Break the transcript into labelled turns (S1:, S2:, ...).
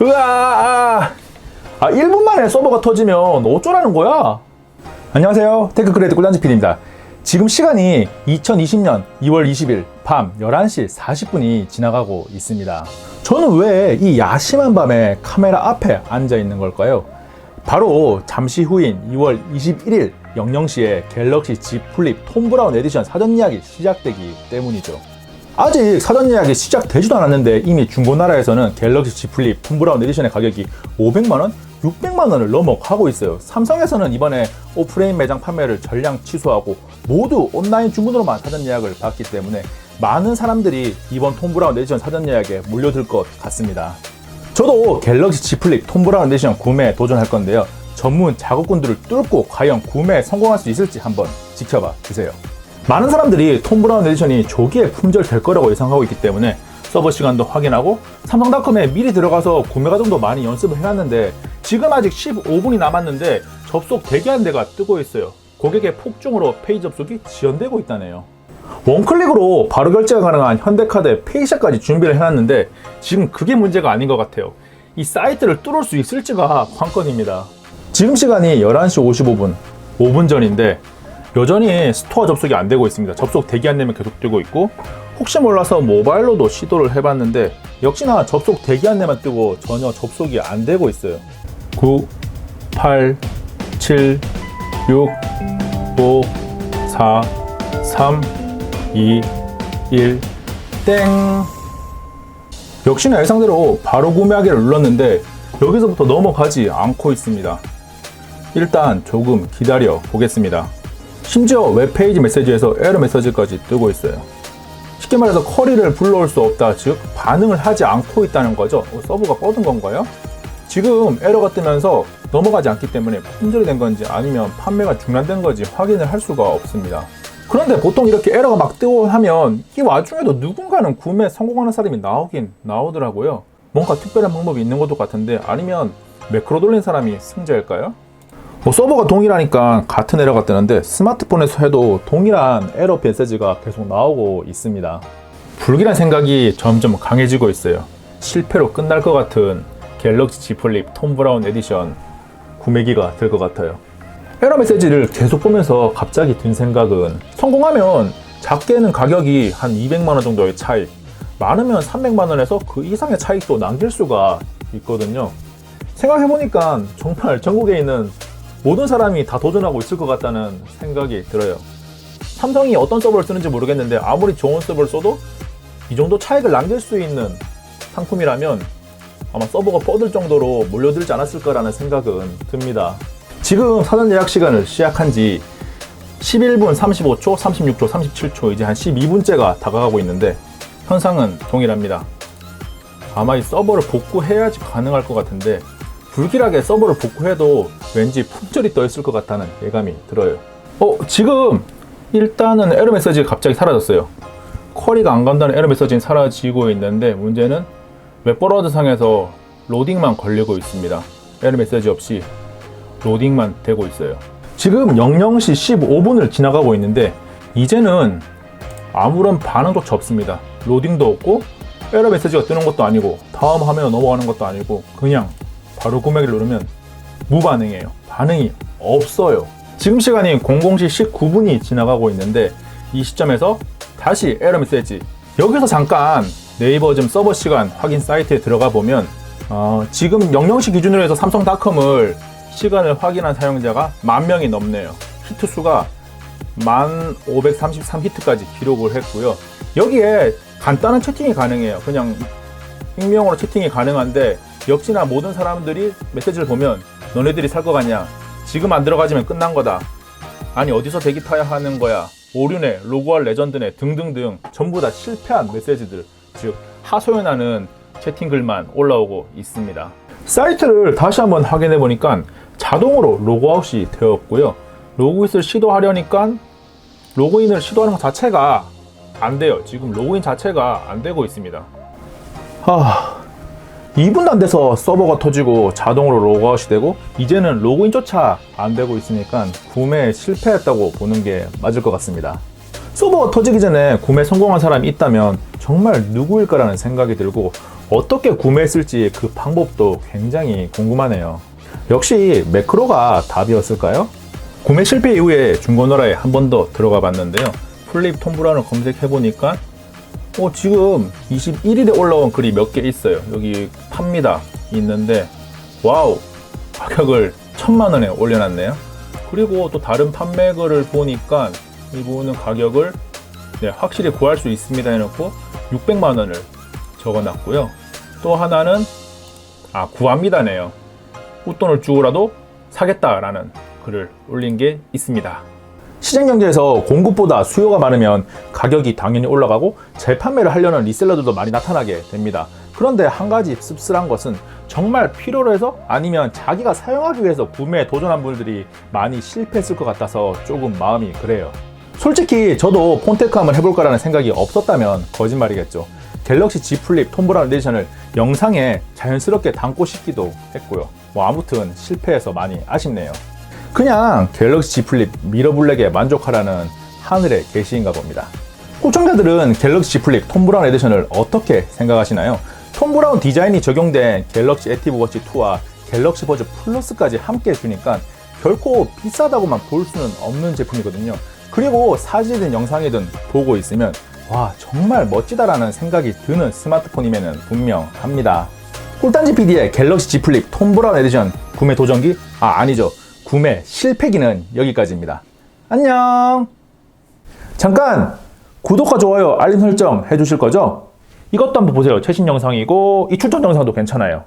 S1: 으아! 아, 1분 만에 서버가 터지면 어쩌라는 거야? 안녕하세요. 테크 크레이트 꿀단지 PD입니다. 지금 시간이 2020년 2월 20일 밤 11시 40분이 지나가고 있습니다. 저는 왜 이 야심한 밤에 카메라 앞에 앉아 있는 걸까요? 바로 잠시 후인 2월 21일 00시에 갤럭시 Z 플립 톰 브라운 에디션 사전 예약이 시작되기 때문이죠. 아직 사전 예약이 시작되지도 않았는데 이미 중고나라에서는 갤럭시 Z 플립 톰 브라운 에디션의 가격이 500만원, 600만원을 넘어가고 있어요. 삼성에서는 이번에 오프레인 매장 판매를 전량 취소하고 모두 온라인 주문으로만 사전 예약을 받기 때문에 많은 사람들이 이번 톰 브라운 에디션 사전 예약에 몰려들 것 같습니다. 저도 갤럭시 Z 플립 톰 브라운 에디션 구매에 도전할 건데요. 전문 작업군들을 뚫고 과연 구매에 성공할 수 있을지 한번 지켜봐 주세요. 많은 사람들이 톰 브라운 에디션이 조기에 품절될 거라고 예상하고 있기 때문에 서버 시간도 확인하고 삼성닷컴에 미리 들어가서 구매 과정도 많이 연습을 해놨는데 지금 아직 15분이 남았는데 접속 대기한 데가 뜨고 있어요. 고객의 폭증으로 페이지 접속이 지연되고 있다네요. 원클릭으로 바로 결제가 가능한 현대카드 페이샤까지 준비를 해놨는데 지금 그게 문제가 아닌 것 같아요. 이 사이트를 뚫을 수 있을지가 관건입니다. 지금 시간이 11시 55분, 5분 전인데 여전히 스토어 접속이 안 되고 있습니다. 접속 대기 안내면 계속 뜨고 있고 혹시 몰라서 모바일로도 시도를 해봤는데 역시나 접속 대기 안내만 뜨고 전혀 접속이 안 되고 있어요. 9, 8, 7, 6, 5, 4, 3, 2, 1, 땡. 역시나 예상대로 바로 구매하기를 눌렀는데 여기서부터 넘어가지 않고 있습니다. 일단 조금 기다려 보겠습니다. 심지어 웹페이지 메시지에서 에러 메시지까지 뜨고 있어요. 쉽게 말해서 쿼리를 불러올 수 없다, 즉 반응을 하지 않고 있다는 거죠. 어, 서버가 뻗은 건가요? 지금 에러가 뜨면서 넘어가지 않기 때문에 품절이 된 건지 아니면 판매가 중단된 건지 확인을 할 수가 없습니다. 그런데 보통 이렇게 에러가 막 뜨고 하면 이 와중에도 누군가는 구매 성공하는 사람이 나오긴 나오더라고요. 뭔가 특별한 방법이 있는 것도 같은데 아니면 매크로 돌린 사람이 승자일까요? 뭐 서버가 동일하니까 같은 에러가 뜨는데 스마트폰에서 해도 동일한 에러 메시지가 계속 나오고 있습니다. 불길한 생각이 점점 강해지고 있어요. 실패로 끝날 것 같은 갤럭시 Z 플립 톰 브라운 에디션 구매기가 될 것 같아요. 에러 메시지를 계속 보면서 갑자기 든 생각은 성공하면 작게는 가격이 한 200만원 정도의 차익, 많으면 300만원에서 그 이상의 차익도 남길 수가 있거든요. 생각해보니까 정말 전국에 있는 모든 사람이 다 도전하고 있을 것 같다는 생각이 들어요. 삼성이 어떤 서버를 쓰는지 모르겠는데 아무리 좋은 서버를 써도 이 정도 차익을 남길 수 있는 상품이라면 아마 서버가 뻗을 정도로 몰려들지 않았을 거라는 생각은 듭니다. 지금 사전 예약 시간을 시작한 지 11분 35초, 36초, 37초, 이제 한 12분째가 다가가고 있는데 현상은 동일합니다. 아마 이 서버를 복구해야지 가능할 것 같은데 불길하게 서버를 복구해도 왠지 품절이 떠 있을 것 같다는 예감이 들어요. 어, 지금 일단은 에러 메시지가 갑자기 사라졌어요. 쿼리가 안 간다는 에러 메시지는 사라지고 있는데 문제는 웹버러드 상에서 로딩만 걸리고 있습니다. 에러 메시지 없이 로딩만 되고 있어요. 지금 00시 15분을 지나가고 있는데 이제는 아무런 반응조차 없습니다. 로딩도 없고 에러 메시지가 뜨는 것도 아니고 다음 화면으로 넘어가는 것도 아니고 그냥 바로 구매를 누르면 무반응이에요. 반응이 없어요. 지금 시간이 00시 19분이 지나가고 있는데 이 시점에서 다시 에러 메시지 여기서 잠깐 네이버 좀 서버 시간 확인 사이트에 들어가 보면 어, 지금 00시 기준으로 해서 삼성닷컴을 시간을 확인한 사용자가 만 명이 넘네요. 히트 수가 1533 히트까지 기록을 했고요. 여기에 간단한 채팅이 가능해요. 그냥 익명으로 채팅이 가능한데 역시나 모든 사람들이 메시지를 보면 너네들이 살 거 같냐? 지금 안 들어가지면 끝난 거다. 아니 어디서 대기 타야 하는 거야? 오류네, 로그할 레전드네 등등등 전부 다 실패한 메시지들 즉 하소연하는 채팅 글만 올라오고 있습니다. 사이트를 다시 한번 확인해 보니까 자동으로 로그아웃이 되었고요. 로그인을 시도하려니까 로그인을 시도하는 것 자체가 안 돼요. 지금 로그인 자체가 안 되고 있습니다. 하, 2분도 안 돼서 서버가 터지고 자동으로 로그아웃이 되고 이제는 로그인조차 안 되고 있으니까 구매에 실패했다고 보는 게 맞을 것 같습니다. 서버가 터지기 전에 구매 성공한 사람이 있다면 정말 누구일까라는 생각이 들고 어떻게 구매했을지 그 방법도 굉장히 궁금하네요. 역시 매크로가 답이었을까요? 구매 실패 이후에 중고나라에 한 번 더 들어가 봤는데요. 플립 톰브라운을 검색해 보니까 어, 지금 21일에 올라온 글이 몇 개 있어요. 여기 팝니다. 있는데 와우 가격을 천만 원에 올려놨네요. 그리고 또 다른 판매글을 보니까 이분은 가격을 네, 확실히 구할 수 있습니다 해놓고 600만 원을 적어놨고요. 또 하나는 아 구합니다네요. 웃돈을 주고라도 사겠다라는 글을 올린 게 있습니다. 시장 경제에서 공급보다 수요가 많으면 가격이 당연히 올라가고 재판매를 하려는 리셀러들도 많이 나타나게 됩니다. 그런데 한 가지 씁쓸한 것은 정말 필요로 해서 아니면 자기가 사용하기 위해서 구매에 도전한 분들이 많이 실패했을 것 같아서 조금 마음이 그래요. 솔직히 저도 폰테크 한번 해볼 까라는 생각이 없었다면 거짓말이겠죠. 갤럭시 Z 플립 톰브라운 에디션을 영상에 자연스럽게 담고 싶기도 했고요. 뭐 아무튼 실패해서 많이 아쉽네요. 그냥 갤럭시 Z 플립 미러블랙에 만족하라는 하늘의 계시인가 봅니다. 시청자들은 갤럭시 Z 플립 톰 브라운 에디션을 어떻게 생각하시나요? 톰 브라운 디자인이 적용된 갤럭시 액티브 워치 2와 갤럭시 버즈 플러스까지 함께 해주니까 결코 비싸다고만 볼 수는 없는 제품이거든요. 그리고 사진이든 영상이든 보고 있으면 와 정말 멋지다라는 생각이 드는 스마트폰이면 분명합니다. 꿀단지 PD의 갤럭시 Z 플립 톰 브라운 에디션 구매 도전기? 아 아니죠. 구매 실패기는 여기까지입니다. 안녕. 잠깐 구독과 좋아요 알림 설정 해주실 거죠? 이것도 한번 보세요. 최신 영상이고 이 출전 영상도 괜찮아요.